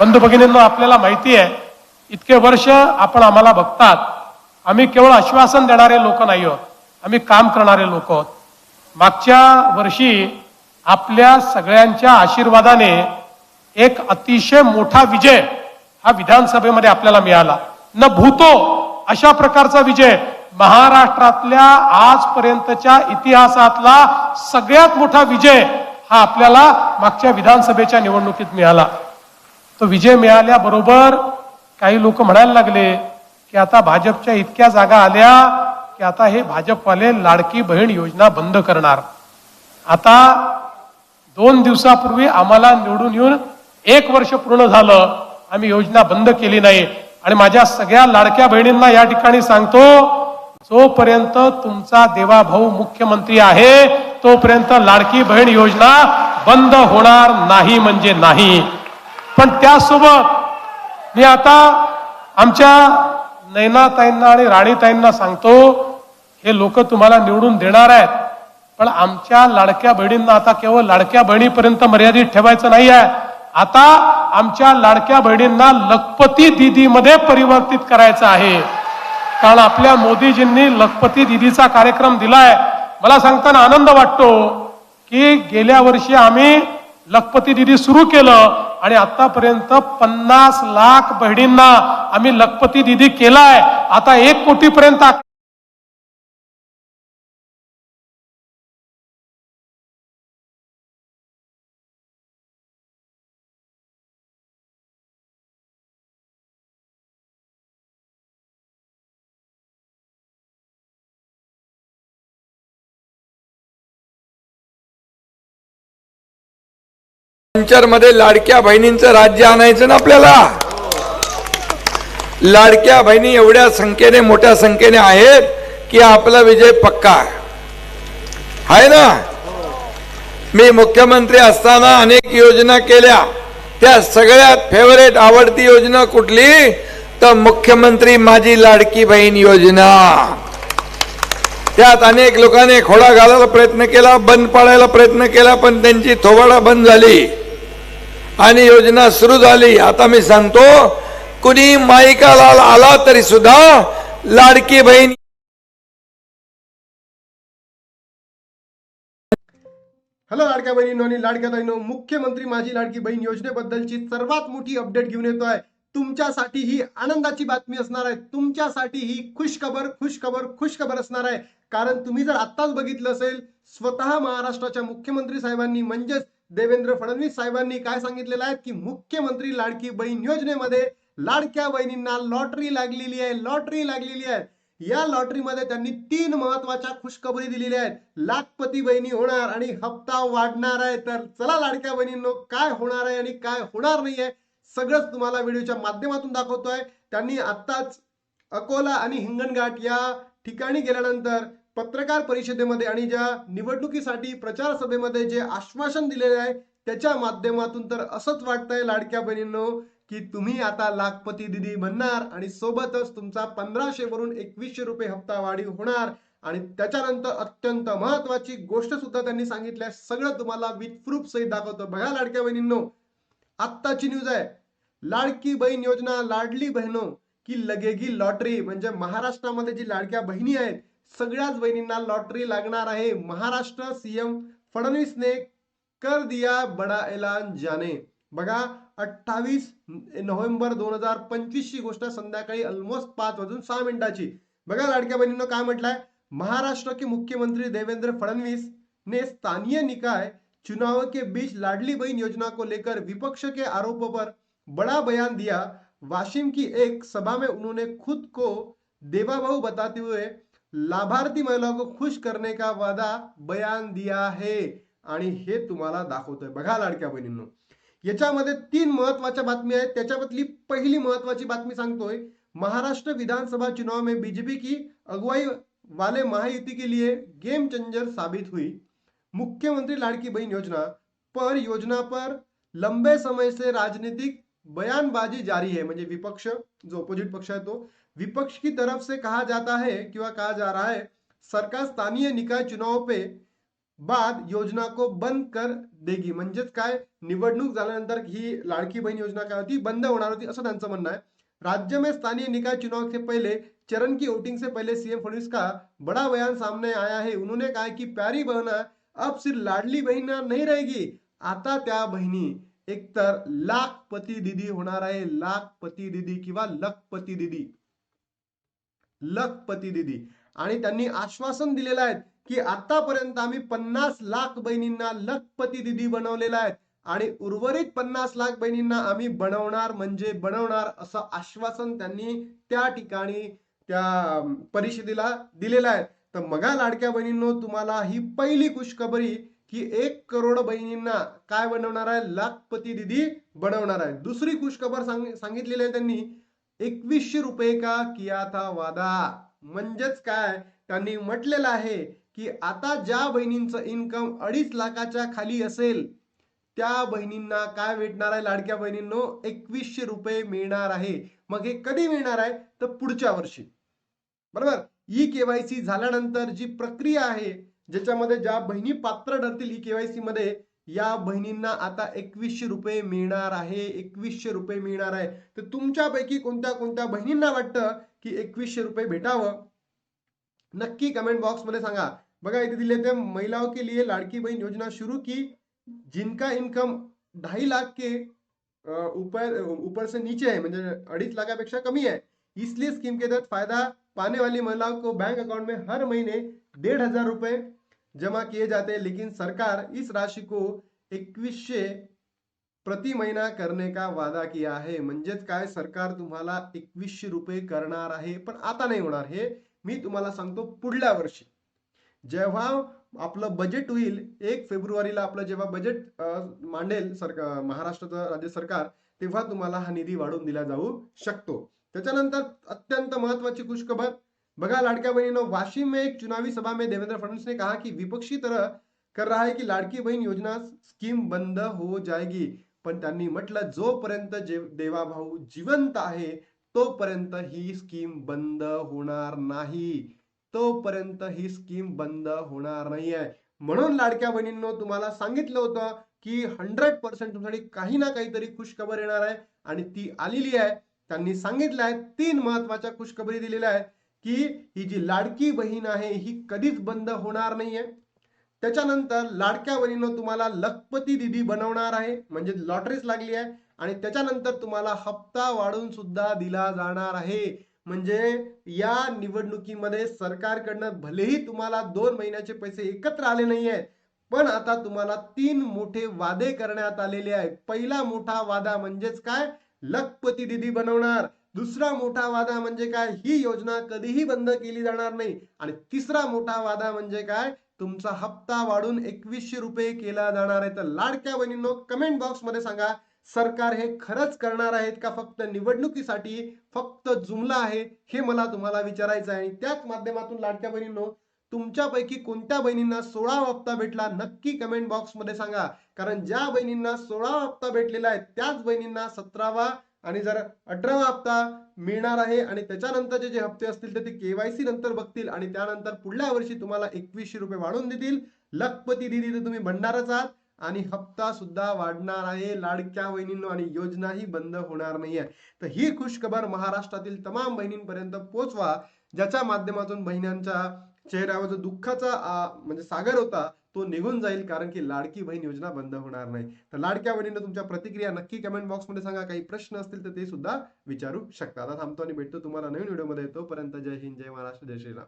बंधू भगिनींना आपल्याला माहिती आहे इतके वर्ष आपण आम्हाला बघतात आम्ही केवळ आश्वासन देणारे लोक नाही आहोत आम्ही काम करणारे लोक आहोत. मागच्या वर्षी आपल्या सगळ्यांच्या आशीर्वादाने एक अतिशय मोठा विजय हा विधानसभेमध्ये आपल्याला मिळाला. न भूतो अशा प्रकारचा विजय महाराष्ट्रातल्या आजपर्यंतच्या इतिहासातला सगळ्यात मोठा विजय हा आपल्याला मागच्या विधानसभेच्या निवडणुकीत मिळाला. तो विजय मिळाल्याबरोबर काही लोक म्हणायला लागले की आता भाजपच्या इतक्या जागा आल्या की आता हे भाजपवाले लाडकी बहीण योजना बंद करणार. आता दोन दिवसापूर्वी आम्हाला निवडून येऊन एक वर्ष पूर्ण झालं आम्ही योजना बंद केली नाही. आणि माझ्या सगळ्या लाडक्या बहिणींना या ठिकाणी सांगतो जोपर्यंत तुमचा देवाभाऊ मुख्यमंत्री आहे तोपर्यंत लाडकी बहीण योजना बंद होणार नाही म्हणजे नाही. पण त्यासोबत मी आता आमच्या नैनाताईंना आणि राणीताईंना सांगतो हे लोक तुम्हाला निवडून देणार आहेत पण आमच्या लाडक्या बहिणींना आता केवळ लाडक्या बहिणीपर्यंत मर्यादित ठेवायचं नाही आहे. आता आमच्या लाडक्या बहिणींना लखपती दिदीमध्ये परिवर्तित करायचं आहे. कारण आपल्या मोदीजींनी लखपती दिदीचा कार्यक्रम दिलाय. मला सांगताना आनंद वाटतो की गेल्या वर्षी आम्ही लखपती दिदी सुरू केलं. आणि आतापर्यंत पन्नास लाख बहिणींना आम्ही लखपती दिदी केलाय. आता एक कोटीपर्यंत पंचरमध्ये लाडक्या बहिणींचं राज्य आणायचं ना आपल्याला? लाडक्या बहिणी एवढ्या संख्येने मोठ्या संख्येने आहेत की आपला विजय पक्का आहे. आहे ना? मी मुख्यमंत्री असताना अनेक योजना केल्या. त्या सगळ्यात फेवरेट आवडती योजना कुठली? तर मुख्यमंत्री माझी लाडकी बहीण योजना. त्यात अनेक लोकांनी खोडा घालायला प्रयत्न केला बंद पाडायला प्रयत्न केला पण त्यांची थोबाडा बंद झाली. आणि योजना सुरू झाली. आता मी सांगतो कुणी माईका लाल आला तरी सुद्धा लाडकी बहीण हॅलो लाडक्या बहिणींनो आणि लाडक्या ताईंनो मुख्यमंत्री माझी लाडकी बहीण योजनेबद्दलची सर्वात मोठी अपडेट घेऊन येतोय तुमच्यासाठी ही आनंदाची बातमी असणार आहे. तुमच्यासाठी ही खुशखबर खुशखबर खुशखबर असणार आहे. कारण तुम्ही जर आत्ताच बघितलं असेल स्वतः महाराष्ट्राच्या मुख्यमंत्री साहेबांनी म्हणजेच देवेंद्र फडणवीस साहेबांनी काय सांगितलेलं आहे? की मुख्यमंत्री लाडकी बहीण योजनेमध्ये लाडक्या बहिणींना लॉटरी लागलेली आहे लॉटरी लागलेली आहे. या लॉटरीमध्ये त्यांनी तीन महत्त्वाच्या खुशखबरी दिलेल्या आहेत. लाखपती बहिणी होणार आणि हप्ता वाढणार आहे. तर चला लाडक्या बहिणींनो काय होणार आहे आणि काय होणार नाही आहे सगळंच तुम्हाला व्हिडिओच्या माध्यमातून दाखवतोय. त्यांनी आत्ताच अकोला आणि हिंगणघाट या ठिकाणी गेल्यानंतर पत्रकार परिषदेमध्ये आणि ज्या निवडणुकीसाठी प्रचार सभेमध्ये जे आश्वासन दिलेले आहे त्याच्या माध्यमातून तर असंच वाटतंय लाडक्या बहिणींनो की तुम्ही आता लाखपती दिदी बनणार आणि सोबतच तुमचा पंधराशे वरून एकवीसशे रुपये हप्ता वाढीव होणार. आणि त्याच्यानंतर अत्यंत महत्वाची गोष्ट सुद्धा त्यांनी सांगितली आहे. सगळं तुम्हाला विथ प्रूफ सहित दाखवतो. बघा लाडक्या बहिणींनो आत्ताची न्यूज आहे. लाडकी बहीण योजना लाडली बहिणो की लगेगी लॉटरी. म्हणजे महाराष्ट्रामध्ये जी लाडक्या बहिणी आहेत सगळ्याच बहिणींना लॉटरी लागणार आहे. महाराष्ट्र सीएम फडणवीसने कर दिया बडा ऐलान जाने. बघा अठ्ठावीस नोव्हेंबर दोन हजार पंचवीस ची गोष्ट संध्याकाळी ऑलमोस्ट पाच वाजून सहा मिनिटाची. बघा लाडक्या बहिणींना काय म्हटलंय? महाराष्ट्र के मुख्यमंत्री देवेंद्र फडणवीस ने स्थानीय निकाय चुनाव के बीच लाडली बहन योजना को लेकर विपक्ष के आरोपों पर बड़ा बयान दिया. वाशिम की एक सभा में उन्होंने खुद को देवाभाऊ बताते हुए लाभार्थी महिलाओं को खुश करने का वादा बयान दिया है। आणि हे तुम्हाला दाखवतोय. बघा लाडक्या बहिणींनो. याच्यामध्ये तीन महत्त्वाच्या बातमी आहेत. त्याच्यामधली पहिली महत्वाची बातमी सांगतोय. महाराष्ट्र विधानसभा चुनाव में बीजेपी की अगुवाई वाले महायुति के लिए गेम चेंजर साबित हुई। मुख्यमंत्री लाड़की बहन योजना पर योजना पर लंबे समय से राजनीतिक बयानबाजी जारी है, म्हणजे विपक्ष, जो अपोजिट पक्ष है तो विपक्ष की तरफ़ से कहा जाता है, किंवा कहा जा रहा है, सरकार स्थानीय निकाय चुनाव पे बाद योजना को बंद कर देगी. म्हणजेच निवडणूक झाल्यानंतर ही लाडकी बहीण योजना काय होती? बंद होणार होती, असं त्यांचं म्हणणं आहे. राज्य में स्थानीय निकाय चुनाव से पहले, चरण की वोटिंग से पहले सीएम फडणवीस का बड़ा बयान सामने आया है. उन्होंने कहा कि प्यारी बहना, अब सिर्फ़ लाडली बहीण नहीं रहेगी, आता त्या बहिणी एकतर लाखपती दिदी होणार आहे लाखपती दिदी किंवा लखपती दिदी लखपती दिदी आणि त्यांनी आश्वासन दिलेलं आहे की आतापर्यंत आम्ही पन्नास लाख बहिणींना लखपती दिदी बनवलेला आहे. आणि उर्वरित पन्नास लाख बहिणींना आम्ही बनवणार म्हणजे बनवणार असं आश्वासन त्यांनी त्या ठिकाणी त्या परिषदेला दिलेलं आहे. तर मगा लाडक्या बहिणींनो तुम्हाला ही पहिली खुशखबरी की एक करोड बहिणींना काय बनवणार आहे? लाखपती दिदी बनवणार आहे. दुसरी खुशखबर सांग सांगितलेली आहे त्यांनी एकवीसशे रुपये का किया था वादा? म्हणजेच काय? त्यांनी म्हटलेलं आहे की आता ज्या बहिणींचं इन्कम अडीच लाखाच्या खाली असेल त्या बहिणींना काय भेटणार आहे? लाडक्या बहिणींनो एकवीसशे रुपये मिळणार आहे. मग हे कधी मिळणार आहे? तर पुढच्या वर्षी. बरोबर? ई केवायसी झाल्यानंतर जी प्रक्रिया आहे ज्याच्यामध्ये ज्या बहिणी पात्र ठरतील ई केवायसी मध्ये या बहिणींना आता एकवीसशे रुपये मिळणार आहे एकवीसशे रुपये मिळणार आहे. तर तुमच्यापैकी कोणत्या कोणत्या बहिणींना वाटतं की एकवीसशे रुपये भेटावं? नक्की कमेंट बॉक्समध्ये सांगा. बघा इथे दिले ते महिलाओं के लिए लाड़की बहन योजना शुरू की जिनका इनकम ढाई लाख के ऊपर ऊपर से नीचे है म्हणजे अडीच लाखापेक्षा कमी है. इसलिए स्कीम के तहत फायदा पाने वाली महिलाओं को बैंक अकाउंट में हर महीने डेढ़ हजार रुपये जमा किए जाते हैं लेकिन सरकार इस राशि को एकवीसशे प्रति महिना करने का वादा किया आहे म्हणजेच काय सरकार तुम्हाला एकवीसशे रुपये करणार आहे पण आता नाही होणार हे मी तुम्हाला सांगतो पुढल्या वर्षी. जेव्हा आपलं बजेट होईल एक फेब्रुवारीला आपलं जेव्हा बजेट मांडेल सरकार महाराष्ट्राचं राज्य सरकार तेव्हा तुम्हाला हा निधी वाढवून दिला जाऊ शकतो. त्याच्यानंतर अत्यंत महत्वाची खुशखबर बघा लाडक्या बहनों वाशिम में एक चुनावी सभा में देवेंद्र फडणवीस ने कहा कि विपक्षी तरह कर रहा है की लाडकी बहीण योजना स्कीम बंद हो जाएगी। पण त्यांनी म्हटलं जोपर्यंत जे देवाभाऊ जिवंत आहे तोपर्यंत ही स्कीम बंद होणार नाही. तोपर्यंत ही स्कीम बंद होणार नाही आहे म्हणून लाडक्या बहिणींनो तुम्हाला सांगितलं होतं की हंड्रेड पर्सेंट तुमच्यासाठी काही ना काहीतरी खुशखबर येणार आहे. आणि ती आलेली आहे. त्यांनी सांगितलं आहे तीन महत्त्वाच्या खुशखबरी दिलेल्या आहेत. की ही जी लाडकी बहीण आहे ही कधीच बंद होणार नाहीये. त्याच्यानंतर लाडक्या बहिणीनं तुम्हाला लखपती दिदी बनवणार आहे म्हणजे लॉटरीच लागली आहे आणि त्याच्यानंतर तुम्हाला हप्ता वाढून सुद्धा दिला जाणार आहे. म्हणजे या निवडणुकीमध्ये सरकारकडनं भलेही तुम्हाला दोन महिन्याचे पैसे एकत्र आले नाही आहेत पण आता तुम्हाला तीन मोठे वादे करण्यात आलेले आहेत. पहिला मोठा वादा म्हणजेच काय? लखपती दिदी बनवणार. दुसरा मोठा वादा म्हणजे काय? ही योजना कधीही बंद केली जाणार नाही. आणि तिसरा मोठा वादा म्हणजे काय? तुमचा हप्ता वाढून एकवीसशे रुपये केला जाणार आहे. तर लाडक्या बहिणींनो कमेंट बॉक्समध्ये सांगा सरकार हे खरंच करणार आहेत का? फक्त निवडणुकीसाठी फक्त जुमला आहे? हे मला तुम्हाला विचारायचं आहे. आणि त्याच माध्यमातून लाडक्या बहिणींनो तुमच्यापैकी कोणत्या बहिणींना सोळा हप्ता भेटला? नक्की कमेंट बॉक्समध्ये सांगा. कारण ज्या बहिणींना सोळा हप्ता भेटलेला आहे त्याच बहिणींना सतरावा आणि जर अठरावा हप्ता मिळणार आहे आणि त्याच्यानंतरचे जे हप्ते असतील तर ते केवायसी नंतर बघतील आणि त्यानंतर पुढल्या वर्षी तुम्हाला एकवीसशे रुपये वाढवून देतील. लखपती दिदी तर तुम्ही भंडारच आहात आणि हप्ता सुद्धा वाढणार आहे. लाडक्या बहिणींनो आणि योजनाही बंद होणार नाही आहे तर ही खुशखबर महाराष्ट्रातील तमाम बहिणींपर्यंत पोहोचवा ज्याच्या माध्यमातून बहिण्यांच्या चेहऱ्यावर जो दुःखाचा म्हणजे सागर होता तो निघून जाईल कारण की लाडकी बहीण योजना बंद होणार नाही. तर लाडक्या बहिणीनं तुमच्या प्रतिक्रिया नक्की कमेंट बॉक्समध्ये सांगा. काही प्रश्न असतील तर ते सुद्धा विचारू शकता. आता थांबतो आणि भेटतो तुम्हाला नवीन व्हिडिओमध्ये तोपर्यंत जय हिंद जय महाराष्ट्र जय श्रीराम.